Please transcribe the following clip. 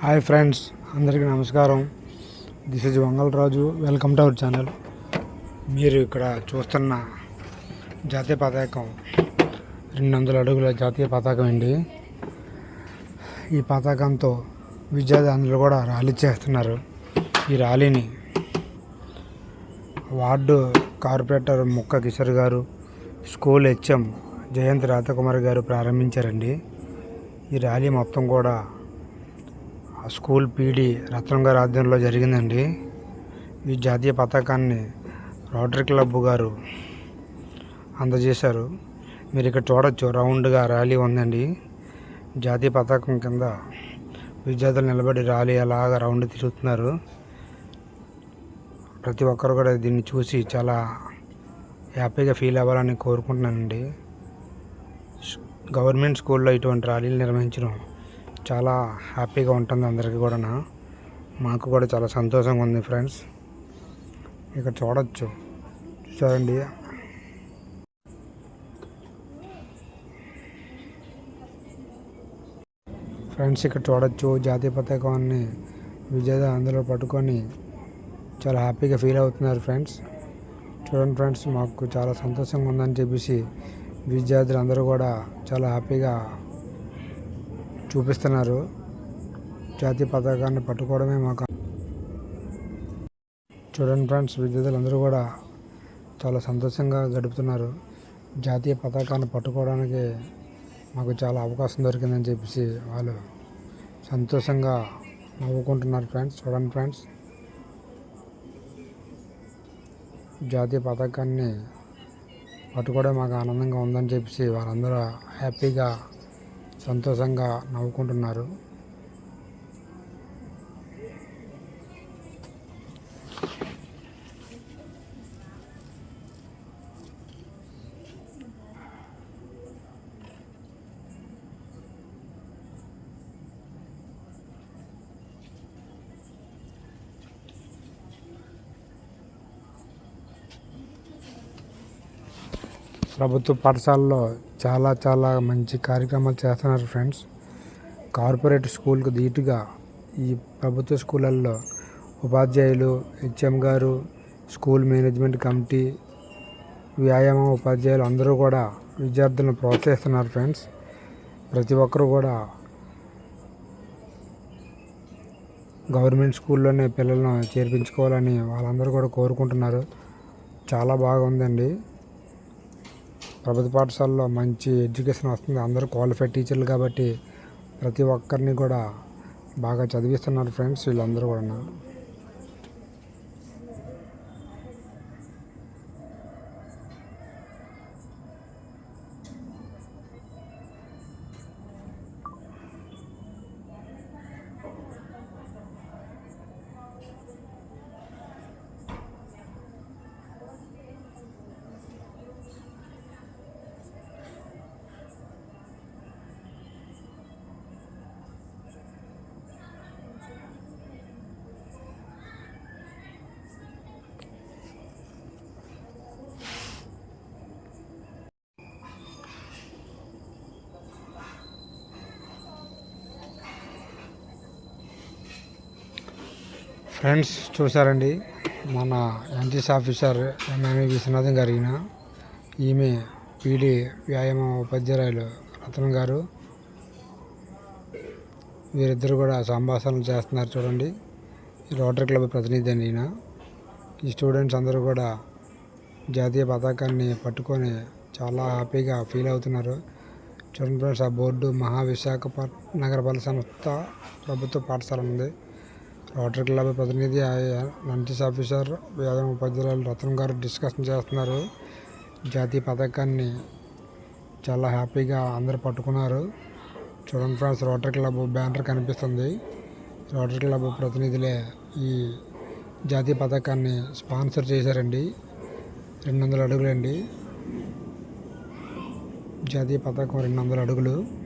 Hi friends అందరికీ నమస్కారం. This is Raju. Welcome to our channel. మీరు ఇక్కడ చూస్తున్న జాతీయ పతాకం రెండు వందల అడుగుల జాతీయ పతాకం అండి. ఈ పతాకంతో విద్యార్థులు కూడా ర్యాలీ చేస్తున్నారు. ఈ ర్యాలీని వార్డు కార్పొరేటర్ ముక్క కిషోర్ గారు స్కూల్ హెచ్ఎం జయంత్ రాధకుమార్ గారు ప్రారంభించారండి. ఈ ర్యాలీ మొత్తం కూడా స్కూల్ పీడీ రత్నం గారి ఆధ్వర్యంలో జరిగిందండి. ఈ జాతీయ పతాకాన్ని రోటరీ క్లబ్ గారు అందజేశారు. మీరు ఇక్కడ చూడొచ్చు రౌండ్గా ర్యాలీ ఉందండి. జాతీయ పతాకం కింద విద్యార్థులు నిలబడి ర్యాలీ అలాగా రౌండ్ తిరుగుతున్నారు. ప్రతి ఒక్కరు కూడా దీన్ని చూసి చాలా హ్యాపీగా ఫీల్ అవ్వాలని కోరుకుంటున్నానండి. గవర్నమెంట్ స్కూల్లో ఇటువంటి ర్యాలీలు నిర్వహించడం చాలా హ్యాపీగా ఉంటుంది అందరికీ కూడా మాకు కూడా చాలా సంతోషంగా ఉంది ఫ్రెండ్స్. ఇక్కడ చూడొచ్చు. చూడండి. ఫ్రెండ్స్ ఇక్కడ చూడొచ్చు. జాతీయ పతాకాన్ని విజేత అందులో పట్టుకొని చాలా హ్యాపీగా ఫీల్ అవుతున్నారు ఫ్రెండ్స్. చూడండి ఫ్రెండ్స్ మాకు చాలా సంతోషంగా ఉందని చెప్పేసి విద్యార్థులు అందరూ కూడా చాలా హ్యాపీగా చూపిస్తున్నారు. జాతీయ పతాకాన్ని పట్టుకోవడమే మాకు చూడండి ఫ్రెండ్స్ విద్యార్థులు అందరూ కూడా చాలా సంతోషంగా గడుపుతున్నారు. జాతీయ పతాకాన్ని పట్టుకోవడానికి మాకు చాలా అవకాశం దొరికిందని చెప్పేసి వాళ్ళు సంతోషంగా నవ్వుకుంటున్నారు ఫ్రెండ్స్. చూడండి ఫ్రెండ్స్ జాతీయ పతాకాన్ని పట్టుకోవడం మాకు ఆనందంగా ఉందని చెప్పేసి వాళ్ళందరూ హ్యాపీగా సంతోషంగా నవ్వుకుంటున్నారు. ప్రభుత్వ పాఠశాలలో చాలా చాలా మంచి కార్యక్రమాలు చేస్తున్నారు ఫ్రెండ్స్. కార్పొరేట్ స్కూల్కి ధీటుగా ఈ ప్రభుత్వ స్కూళ్ళల్లో ఉపాధ్యాయులు హెచ్ఎం గారు స్కూల్ మేనేజ్మెంట్ కమిటీ వ్యాయామ ఉపాధ్యాయులు అందరూ కూడా విద్యార్థులను ప్రోత్సహిస్తున్నారు ఫ్రెండ్స్. ప్రతి ఒక్కరు కూడా గవర్నమెంట్ స్కూల్లోనే పిల్లలను చేర్పించుకోవాలని వాళ్ళందరూ కూడా కోరుకుంటున్నారు. చాలా బాగుందండి. ప్రభుత్వ పాఠశాలలో మంచి ఎడ్యుకేషన్ వస్తుంది. అందరూ క్వాలిఫైడ్ టీచర్లు కాబట్టి ప్రతి ఒక్కరిని కూడా బాగా చదివిస్తున్నారు ఫ్రెండ్స్. వీళ్ళందరూ కూడా ఫ్రెండ్స్ చూసారండి మన ఎన్టీసీ ఆఫీసర్ ఎంఎంఈ విశ్వనాథం గారిన ఈమె పీడి వ్యాయామ ఉపాధ్యాయులు రత్నం గారు. వీరిద్దరు కూడా సంభాషణలు చేస్తున్నారు చూడండి. రోటరీ క్లబ్ ప్రతినిధి అండి ఈయన. ఈ స్టూడెంట్స్ అందరూ కూడా జాతీయ పతాకాన్ని పట్టుకొని చాలా హ్యాపీగా ఫీల్ అవుతున్నారు. చూడండి ఫ్రెండ్స్ ఆ బోర్డు మహావిశాఖపట్నం నగరపాలక సంస్థ ప్రభుత్వ పాఠశాల ఉంది. రోటరీ క్లబ్ ప్రతినిధి లంచస్ ఆఫీసర్ వ్యాయామ ఉపాధ్యాయులు రతన్ గారు డిస్కషన్ చేస్తున్నారు. జాతీయ పథకాన్ని చాలా హ్యాపీగా అందరు పట్టుకున్నారు. చూడండి ఫ్రెండ్స్ రోటరీ క్లబ్ బ్యానర్ కనిపిస్తుంది. రోటరీ క్లబ్ ప్రతినిధులే ఈ జాతీయ పథకాన్ని స్పాన్సర్ చేశారండి. రెండు వందల అడుగులండి. జాతీయ పథకం రెండు వందల అడుగులు.